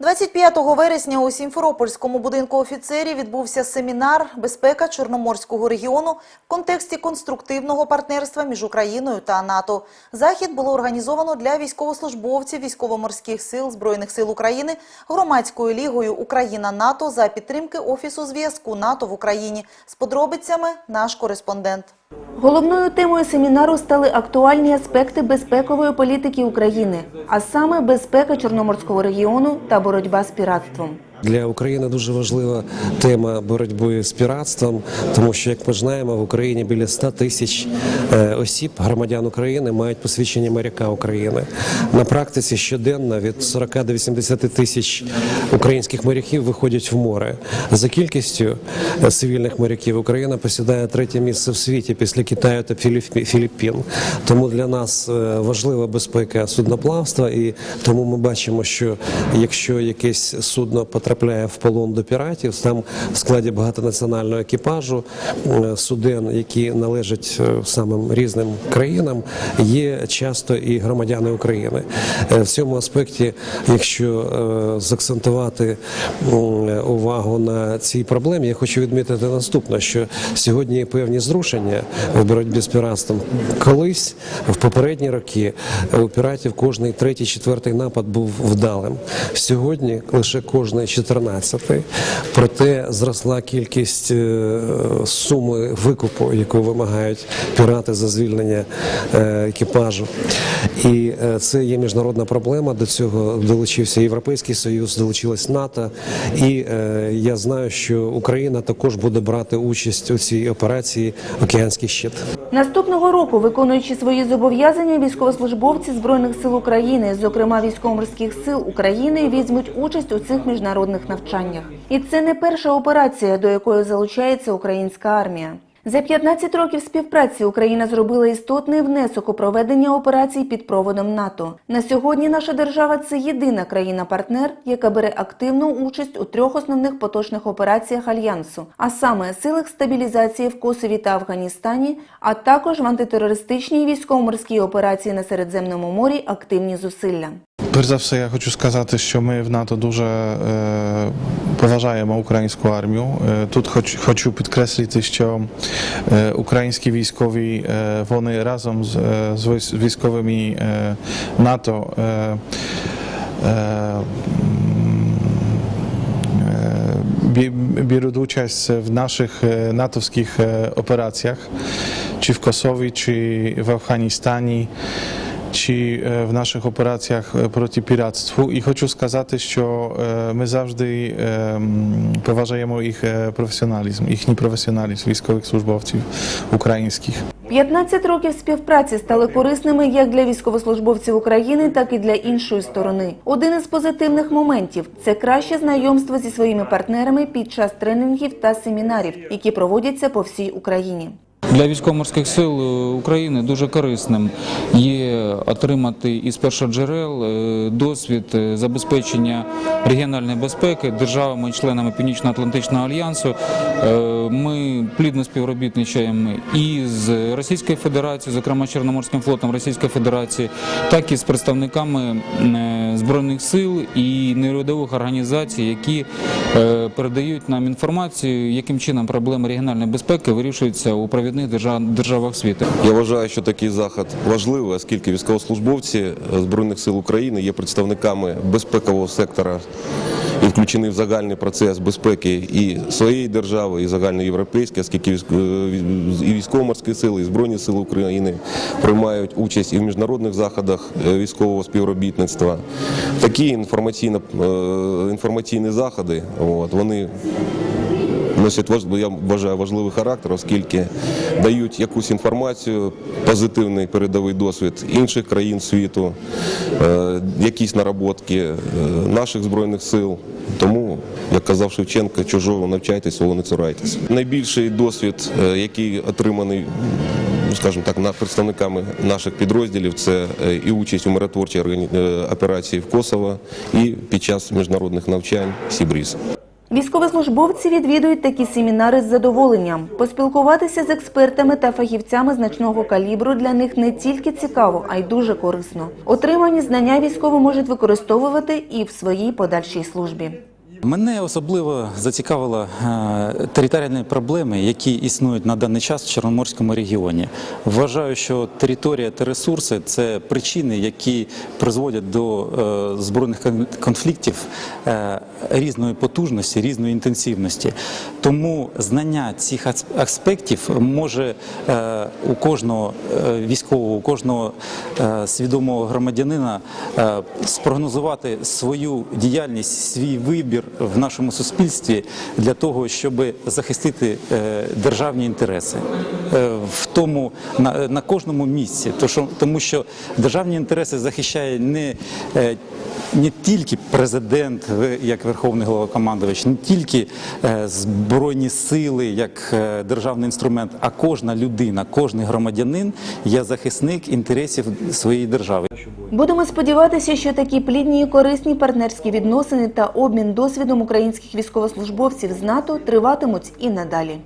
25 вересня у Сімферопольському будинку офіцерів відбувся семінар «Безпека Чорноморського регіону» в контексті конструктивного партнерства між Україною та НАТО. Захід було організовано для військовослужбовців військово-морських сил Збройних сил України громадською лігою «Україна-НАТО» за підтримки Офісу зв'язку НАТО в Україні. З подробицями наш кореспондент. Головною темою семінару стали актуальні аспекти безпекової політики України, а саме безпека Чорноморського регіону та боротьба з піратством. Для України дуже важлива тема боротьби з піратством, тому що, як ми знаємо, в Україні біля 100 тисяч е, осіб, громадян України, мають посвідчення моряка України. На практиці щоденно від 40 до 80 тисяч українських моряків виходять в море. За кількістю е, цивільних моряків Україна посідає третє місце в світі після Китаю та Філіп- Філіппін. Тому для нас е, важлива безпека судноплавства, і тому ми бачимо, що якщо якесь судно потрапляє в полон до піратів, там в складі багатонаціонального екіпажу е, суден, які належать е, самим різним країнам, є часто і громадяни України. Е, В цьому аспекті, якщо заакцентувати увагу на цій проблемі, я хочу відмітити наступне, що сьогодні є певні зрушення в боротьбі з піратством. Колись в попередні роки у піратів кожний третій, четвертий напад був вдалим. Сьогодні лише кожний чотирнадцятий. Проте зросла кількість е, суми викупу, яку вимагають пірати за звільнення е, екіпажу. І е, це є міжнародна проблема. До цього долучився Європейський Союз, долучилась НАТО. І я знаю, що Україна також буде брати участь у цій операції Океанський щит. Наступного року, виконуючи свої зобов'язання, військовослужбовці Збройних сил України, зокрема військово-морських сил України, візьмуть участь у цих міжнародних навчаннях. І це не перша операція, до якої залучається українська армія. За 15 років співпраці Україна зробила істотний внесок у проведення операцій під проводом НАТО. На сьогодні наша держава це єдина країна-партнер, яка бере активну участь у трьох основних поточних операціях альянсу, а саме силах стабілізації в Косові та Афганістані, а також в антитерористичній військово-морській операції на Середземному морі активні зусилля. Перш за все, я хочу сказати, що ми в НАТО дуже е, поважаємо українську армію. Е, тут хоч, хочу підкреслити, що е, українські військові е, вони разом з, е, з військ- військовими е, НАТО. Е, е, е, бі- беруть участь в наших е, натовських е, операціях, чи в Косові, чи е, в наших операціях е, проти піратству. І хочу сказати, що е, ми завжди е, поважаємо їх професіоналізм, їхній професіоналізм військових службовців українських. 15 років співпраці стали корисними як для військовослужбовців України, так і для іншої сторони. Один із позитивних моментів це краще знайомство зі своїми партнерами під час тренінгів та семінарів, які проводяться по всій Україні. Для військово-морських сил е, України дуже корисним є отримати із першоджерел е, досвід е, забезпечення регіональної безпеки державами-членами Північно-Атлантичного альянсу. Ми плідно співробітничаємо і з Російською Федерацією, зокрема Чорноморським флотом Російської Федерації, так і з представниками збройних сил і неурядових організацій, які е, передають нам інформацію, яким чином проблеми регіональної безпеки вирішуються у провідних держав- державах світу. Я вважаю, що такий заход важливий, оскільки військовослужбовці Збройних сил України є представниками безпекового сектора і включені в загальний процес безпеки і своєї держави, і загальноєвропейської, оскільки е, і військово-морські сили, і Збройні сили України приймають участь і в міжнародних заходах е, військового співробітництва. Такі інформаційно, е, інформаційні заходи, от, вони носять я вважаю важливий характер, оскільки дають якусь інформацію, позитивний передовий досвід інших країн світу, е, якісь наработки е, наших збройних сил. Тому, як казав Шевченко, чужого навчайтесь, свого не цурайтесь. Найбільший досвід, який отриманий. Ну, Скажімо так, на представниками наших підрозділів це е, і участь у миротворчій е, операції в Косово, і під час міжнародних навчань Сібріз. Військовослужбовці відвідують такі семінари з задоволенням. Поспілкуватися з експертами та фахівцями значного калібру для них не тільки цікаво, а й дуже корисно. Отримані знання військові можуть використовувати і в своїй подальшій службі. Мене особливо зацікавили е, територіальні проблеми, які існують на даний час в Чорноморському регіоні. Вважаю, що територія та ресурси це причини, які призводять до е, збройних кон- конфліктів е, різної потужності, різної інтенсивності. Тому знання цих ас- аспектів може у кожного військового, у кожного свідомого громадянина спрогнозувати свою діяльність, свій вибір в нашому суспільстві для того, щоб захистити е, державні інтереси Е, в тому на, на кожному місці. Тому що державні інтереси захищає не е, не тільки президент, як верховний головнокомандувач, не тільки збройні сили, як державний інструмент, а кожна людина, кожен громадянин є захисник інтересів своєї держави. Будемо сподіватися, що такі плідні і корисні партнерські відносини та обмін досвідом українських військовослужбовців з НАТО триватимуть і надалі.